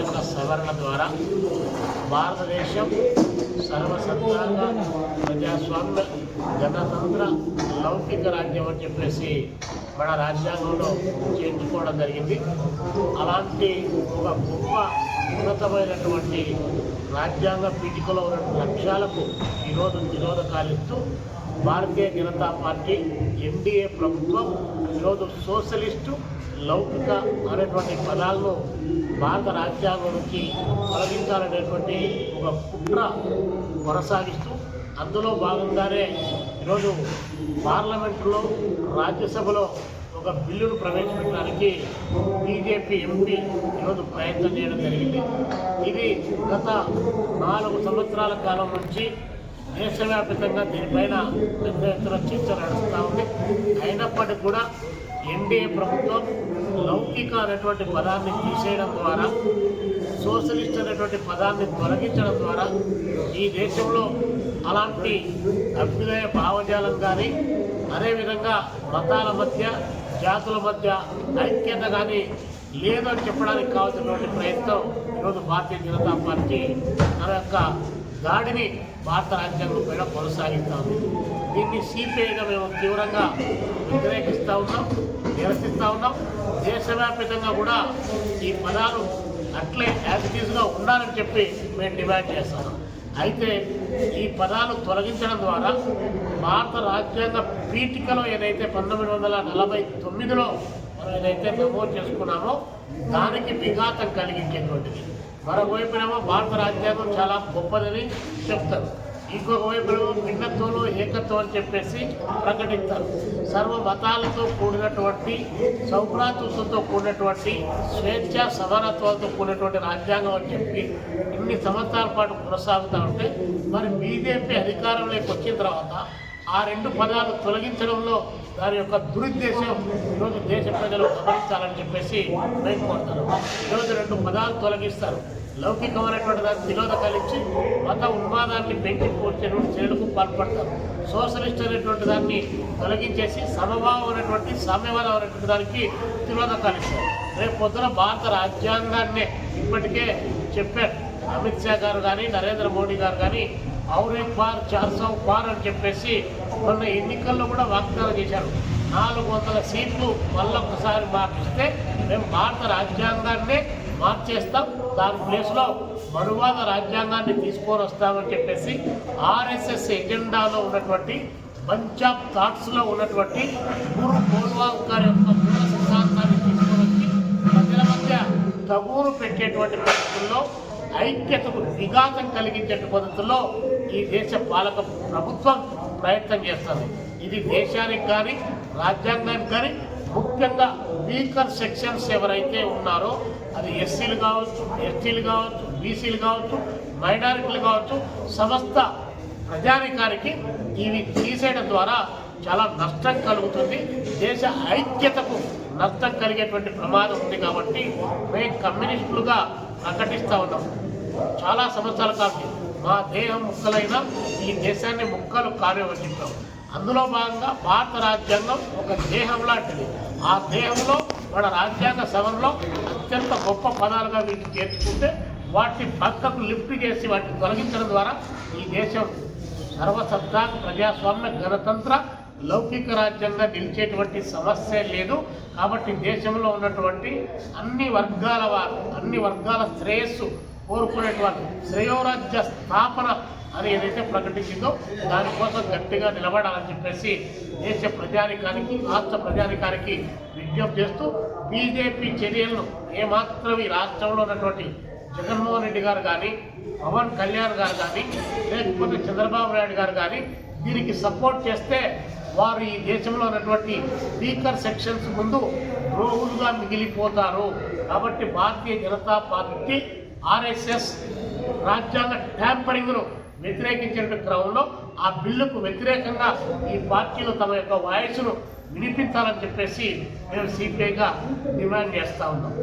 యొక్క సవరణ ద్వారా భారతదేశం సర్వసత్తాంగ ప్రజాస్వామ్య గణతంత్ర లౌకిక రాజ్యం అని చెప్పేసి మన రాజ్యాంగంలో చేర్చుకోవడం జరిగింది. అలాంటి ఒక గొప్ప ఉన్నతమైనటువంటి రాజ్యాంగ పీఠికలో ఉన్న లక్ష్యాలకు ఈరోజు నిరోధకాలిస్తూ భారతీయ జనతా పార్టీ ఎన్డీఏ ప్రభుత్వం ఈరోజు సోషలిస్టు లౌకిక అనేటువంటి పదాలను భారత రాజ్యాంగం నుంచి తొలగించాలనేటువంటి ఒక కుట్ర కొనసాగిస్తూ అందులో భాగంగానే ఈరోజు పార్లమెంటులో రాజ్యసభలో ఒక బిల్లును ప్రవేశపెట్టడానికి బీజేపీ ఎంపీ ఈరోజు ప్రయత్నం చేయడం జరిగింది. ఇది గత నాలుగు సంవత్సరాల కాలం నుంచి దేశవ్యాప్తంగా దీనిపైన పెద్ద ఎత్తున చర్చ నడుస్తూ ఉంది. అయినప్పటికీ కూడా ఎన్డీఏ ప్రభుత్వం లౌకిక అనేటువంటి పదాన్ని తీసేయడం ద్వారా సోషలిస్ట్ అనేటువంటి పదాన్ని తొలగించడం ద్వారా ఈ దేశంలో అలాంటి అభ్యుదయ భావజాలం కానీ అదేవిధంగా మతాల మధ్య జాతుల మధ్య ఐక్యత కానీ లేదని చెప్పడానికి కావాల్సినటువంటి ప్రయత్నం ఈరోజు భారతీయ జనతా పార్టీ తన యొక్క దాడిని భారత రాజ్యాంగం పైన కొనసాగిస్తాము. దీన్ని సిపిఐగా మేము తీవ్రంగా వ్యతిరేకిస్తూ ఉన్నాం నిరసిస్తూ ఉన్నాం. దేశవ్యాప్తంగా కూడా ఈ పదాలు అట్లే యాజిటీస్గా ఉండాలని చెప్పి మేము డిమాండ్ చేస్తాము అయితే ఈ పదాలు తొలగించడం ద్వారా భారత రాజ్యాంగ పీఠికలో ఏదైతే పంతొమ్మిది వందల నలభై తొమ్మిదిలో మనం ఏదైతే నమోదు చేసుకున్నామో దానికి విఘాతం కలిగించేటువంటిది. మరొకవైపునేమో భారత రాజ్యాంగం చాలా గొప్పదని చెప్తారు. ఇంకొక వైపునేమో భిన్నత్వంలో ఏకత్వం అని చెప్పేసి ప్రకటిస్తారు. సర్వ మతాలతో కూడినటువంటి సౌభ్రాతృత్వంతో కూడినటువంటి స్వేచ్ఛ సమానత్వాలతో కూడినటువంటి రాజ్యాంగం అని చెప్పి ఇన్ని సంవత్సరాల పాటు కొనసాగుతూ ఉంటే మరి బీజేపీ అధికారంలోకి వచ్చిన తర్వాత ఆ రెండు పదాలు తొలగించడంలో దాని యొక్క దురుద్దేశం ఈరోజు దేశ ప్రజలు గమనించాలని చెప్పేసి మేము కోరుతాను ఈరోజు రెండు పదాలు తొలగిస్తారు. లౌకికమైనటువంటి దాన్ని నిరోధకాలిచ్చి మత ఉన్మాదాన్ని పెంచి పూర్చేటువంటి చర్యలకు పాల్పడతారు. సోషలిస్ట్ అనేటువంటి దాన్ని తొలగించేసి సమభావం అనేటువంటి సామ్యవాదం అనేటువంటి దానికి తిరోధకాలిస్తారు రేపు పొద్దున భారత రాజ్యాంగాన్నే ఇప్పటికే చెప్పారు. అమిత్ షా గారు కానీ నరేంద్ర మోడీ గారు కానీ ఔరే పార్ చార్ పార్ అని చెప్పేసి మొన్న ఎన్నికల్లో కూడా వాగ్దానం చేశారు. నాలుగు వందల సీట్లు మళ్ళొకసారి మార్చిస్తే మేము భారత రాజ్యాంగాన్ని మార్చేస్తాం. దాని ప్లేస్లో మనువాద రాజ్యాంగాన్ని తీసుకొని వస్తామని చెప్పేసి ఆర్ఎస్ఎస్ ఎజెండాలో ఉన్నటువంటి బంచ్ ఆఫ్ థాట్స్లో ఉన్నటువంటి గురు గోల్వాల్కర్ యొక్క మూల సిద్ధాంతాన్ని తీసుకొని వచ్చి ప్రజల మధ్య తగురు పెట్టేటువంటి పరిస్థితుల్లో ఐక్యతకు విఘాతం కలిగించే పద్ధతుల్లో ఈ దేశ పాలక ప్రభుత్వం ప్రయత్నం చేస్తుంది. ఇది దేశానికి కానీ రాజ్యాంగానికి కానీ ముఖ్యంగా వీకర్ సెక్షన్స్ ఎవరైతే ఉన్నారో అది ఎస్సీలు కావచ్చు ఎస్టీలు కావచ్చు బీసీలు కావచ్చు మైనారిటీలు కావచ్చు సమస్త ప్రజానికానికి ఇవి తీసేయడం ద్వారా చాలా నష్టం కలుగుతుంది. దేశ ఐక్యతకు నష్టం కలిగేటువంటి ప్రమాదం ఉంది కాబట్టి మేము కమ్యూనిస్టులుగా ప్రకటిస్తూ ఉన్నాం. చాలా సంవత్సరాల కాబట్టి మా దేహం ముక్కలైన ఈ దేశాన్ని ముక్కలు కార్యమని అందులో భాగంగా భారత రాజ్యాంగం ఒక దేహం లాంటిది. ఆ దేహంలో మన రాజ్యాంగ సభలో అత్యంత గొప్ప పదాలుగా వీటిని చేర్చుకుంటే వాటిని పక్కకు లిఫ్ట్ చేసి వాటిని తొలగించడం ద్వారా ఈ దేశం సర్వసత్తా ప్రజాస్వామ్య గణతంత్ర లౌకిక రాజ్యంగా నిలిచేటువంటి సమస్య లేదు. కాబట్టి దేశంలో ఉన్నటువంటి అన్ని వర్గాల వారు అన్ని వర్గాల శ్రేయస్సు కోరుకునేటువంటి శ్రేయోరాజ్య స్థాపన అని ఏదైతే ప్రకటించిందో దానికోసం గట్టిగా నిలబడాలని చెప్పేసి దేశ ప్రజానికానికి రాష్ట్ర ప్రజానికానికి విజ్ఞప్తి చేస్తూ బీజేపీ చర్యలను ఏమాత్రం ఈ రాష్ట్రంలో ఉన్నటువంటి జగన్మోహన్ రెడ్డి గారు కానీ పవన్ కళ్యాణ్ గారు కానీ లేకపోతే చంద్రబాబు నాయుడు గారు కానీ దీనికి సపోర్ట్ చేస్తే వారు ఈ దేశంలో ఉన్నటువంటి స్పీకర్ సెక్షన్స్ ముందు రోగులుగా మిగిలిపోతారు. కాబట్టి భారతీయ జనతా పార్టీ ఆర్ఎస్ఎస్ రాజ్యాంగ ట్యాంపరింగ్ను వ్యతిరేకించిన క్రమంలో ఆ బిల్లుకు వ్యతిరేకంగా ఈ పార్టీలు తమ యొక్క వాయిస్ను వినిపించాలని చెప్పేసి మేము సిపిఐగా డిమాండ్ చేస్తూ ఉన్నాం.